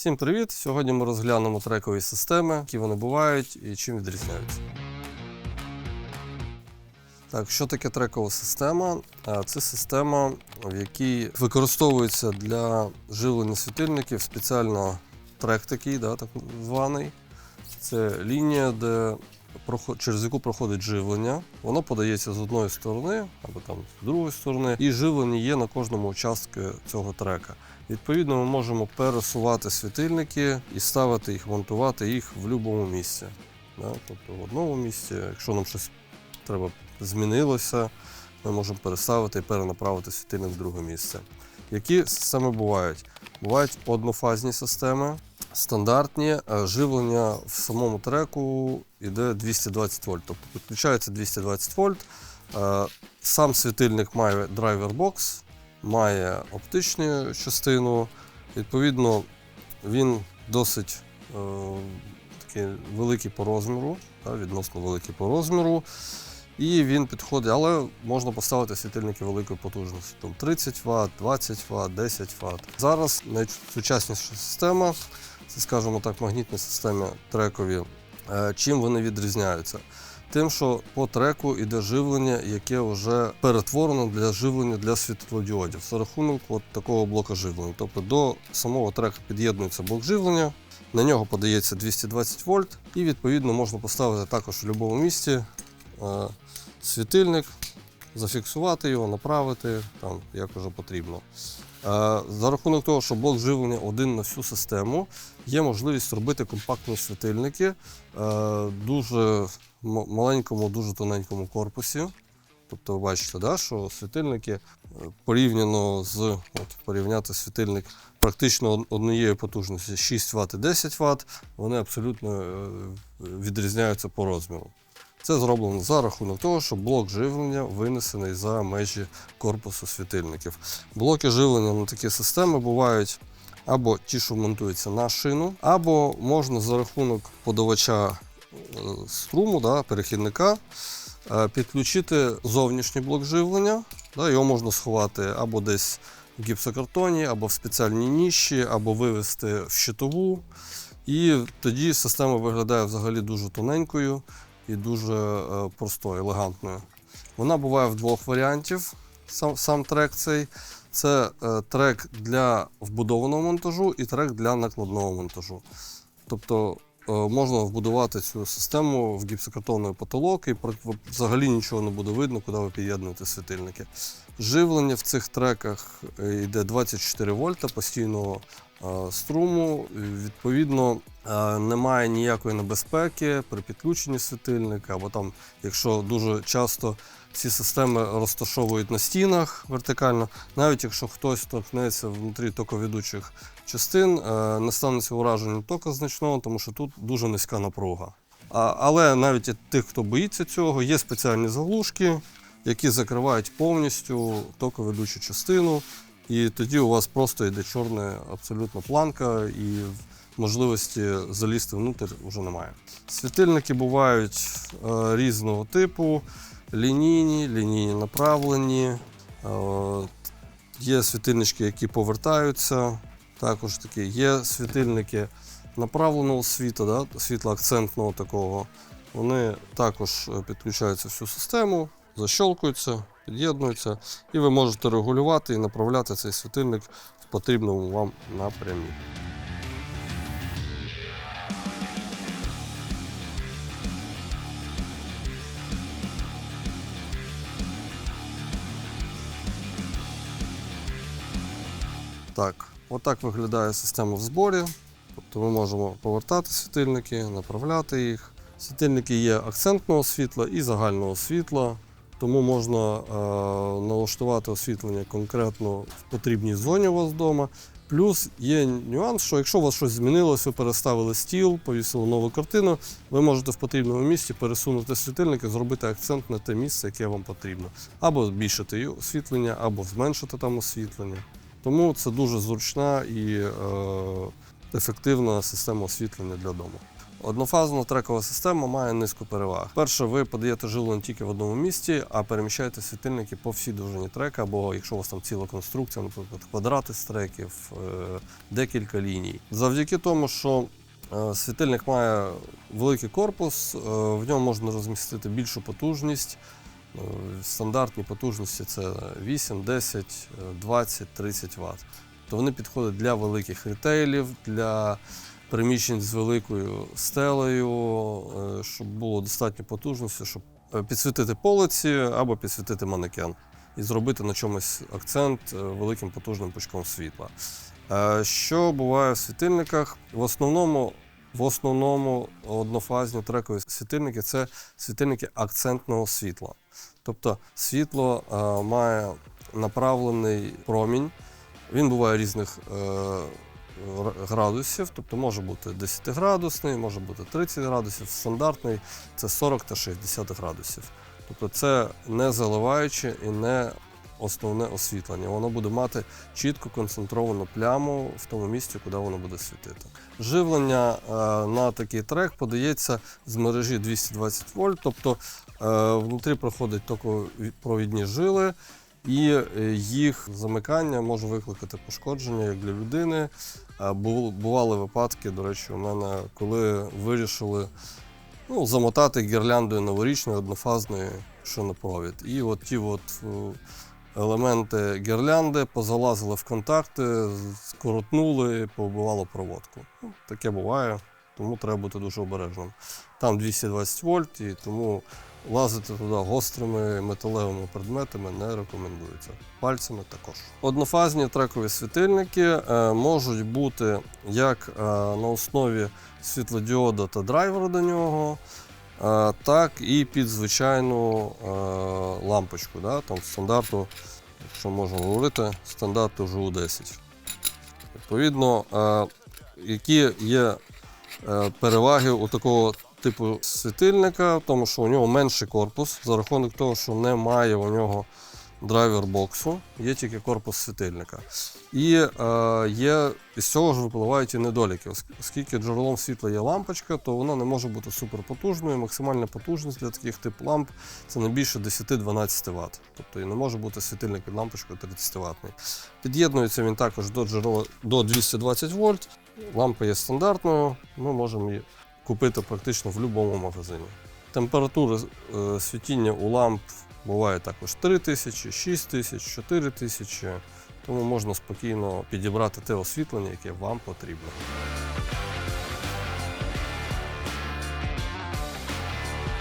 Всім привіт! Сьогодні ми розглянемо трекові системи, які вони бувають і чим відрізняються. Так, що таке трекова система? Це система, в якій використовується для живлення світильників спеціально трек такий, да, так званий. Це лінія, де через яку проходить живлення. Воно подається з одної сторони або там з другої сторони, і живлення є на кожному участку цього трека. Відповідно, ми можемо пересувати світильники і ставити їх, монтувати їх в будь-якому місці. Тобто в одному місці, якщо нам щось треба змінилося, ми можемо переставити і перенаправити світильник в друге місце. Які системи бувають? Бувають однофазні системи, стандартні, е, живлення в самому треку йде 220 вольт. Тобто підключається 220 вольт. Е, Сам світильник має драйвер-бокс, має оптичну частину. Відповідно, він досить е, такий великий по розміру, відносно великий по розміру. І він підходить, але можна поставити світильники великої потужності. Там 30 Вт, 20 Вт, 10 Вт. Зараз найсучасніша система, це, скажімо так, магнітні системи трекові. Е, Чим вони відрізняються? Тим, що по треку йде живлення, яке вже перетворено для живлення для світлодіодів за рахунок от такого блока живлення. Тобто до самого трека під'єднується блок живлення, на нього подається 220 вольт, і відповідно можна поставити також в будь-якому місці е, світильник, зафіксувати його, направити там як вже потрібно. Е, За рахунок того, що блок живлення один на всю систему, є можливість робити компактні світильники е, дуже маленькому, дуже тоненькому корпусі. Тобто ви бачите, да, що світильники е, порівняно з от, порівняти світильник практично од- однієї потужності 6 Вт і 10 Вт, вони абсолютно відрізняються по розміру. Це зроблено за рахунок того, що блок живлення винесений за межі корпусу світильників. Блоки живлення на такі системи бувають або ті, що монтуються на шину, або можна за рахунок подавача е, струму, да, перехідника, е, підключити зовнішній блок живлення. Да, його можна сховати або десь в гіпсокартоні, або в спеціальній ніші, або вивести в щитову. І тоді система виглядає взагалі дуже тоненькою і дуже е, простою, елегантною. Вона буває в двох варіантів. Сам, сам трек цей. Це е, трек для вбудованого монтажу і трек для накладного монтажу. Тобто е, можна вбудувати цю систему в гіпсокартонний потолок і взагалі нічого не буде видно, куди ви під'єднуєте світильники. Живлення в цих треках йде 24 вольта постійного струму. Відповідно, е, немає ніякої небезпеки при підключенні світильника, або там, якщо дуже часто ці системи розташовують на стінах вертикально, навіть якщо хтось торкнеться внутрі токовідучих частин, е, не станеться ураження тока значного, тому що тут дуже низька напруга. Але навіть тих, хто боїться цього, є спеціальні заглушки, які закривають повністю токоведучу частину, і тоді у вас просто йде чорна абсолютно планка, і можливості залізти внутрь вже немає. Світильники бувають е, різного типу: лінійні, лінійні направлені. Е, є світильнички, які повертаються. Також такі є світильники направленого світла, да, світла акцентного такого. Вони також е, підключаються всю систему, защолкуються, під'єднуються, і ви можете регулювати і направляти цей світильник в потрібному вам напрямі. Так, отак виглядає система в зборі. Тобто ми можемо повертати світильники, направляти їх. Світильники є акцентного світла і загального світла, тому можна е, налаштувати освітлення конкретно в потрібній зоні у вас вдома. Плюс є нюанс, що якщо у вас щось змінилося, ви переставили стіл, повісили нову картину, ви можете в потрібному місці пересунути світильники, зробити акцент на те місце, яке вам потрібно. Або збільшити освітлення, або зменшити там освітлення. Тому це дуже зручна і е, ефективна система освітлення для дому. Однофазна трекова система має низку переваг. Перше, ви подаєте живлення тільки в одному місці, а переміщаєте світильники по всій довжині трека, або якщо у вас там ціла конструкція, наприклад, квадрати з треків, е, декілька ліній. Завдяки тому, що е, світильник має великий корпус, е, в ньому можна розмістити більшу потужність. Стандартні потужності це 8, 10, е, 20, 30 Вт. То вони підходять для великих ретейлів, для приміщень з великою стелею, е, щоб було достатньо потужності, щоб е, підсвітити полиці або підсвітити манекен і зробити на чомусь акцент е, великим потужним пучком світла. Що буває в світильниках? В основному, в основному однофазні трекові світильники це світильники акцентного світла. Тобто світло має направлений промінь. Він буває різних градусів, тобто може бути 10-градусний, може бути 30 градусів, стандартний це 40 та 60 градусів. Тобто це не заливаюче і не основне освітлення. Воно буде мати чітко концентровану пляму в тому місці, куди воно буде світити. Живлення е, на такий трек подається з мережі 220 вольт, тобто е, внутрі проходять токопровідні жили, і е, їх замикання може викликати пошкодження як для людини. Бу- Бували випадки, до речі, у мене, коли вирішили ну, замотати гірляндою новорічною однофазною шинопровід. І от ті от е, елементи гірлянди позалазили в контакти, скоротнули, повбивало проводку. Ну, таке буває, тому треба бути дуже обережним. Там 220 вольт, і тому лазити туди гострими металевими предметами не рекомендується. Пальцями також. Однофазні трекові світильники е, можуть бути як е, на основі світлодіода та драйвера до нього, е, так і під звичайну лампочку. Да? Там стандарту, якщо можна говорити, стандарту ЖУ-10. Відповідно, е, які є переваги у такого типу світильника, тому що у нього менший корпус, за рахунок того, що немає у нього драйвер боксу, є тільки корпус світильника. І е, є, з цього ж випливають і недоліки. Оскільки джерелом світла є лампочка, то вона не може бути суперпотужною. Максимальна потужність для таких тип ламп це не більше 10-12 Вт. Тобто і не може бути світильник під лампочкою 30 ватний. Під'єднується він також до джерела до 220 вольт. Лампа є стандартною, ми можемо її купити практично в будь-якому магазині. Температура е, світіння у ламп буває також 3 тисячі, 6 тисяч, 4 тисячі, тому можна спокійно підібрати те освітлення, яке вам потрібно.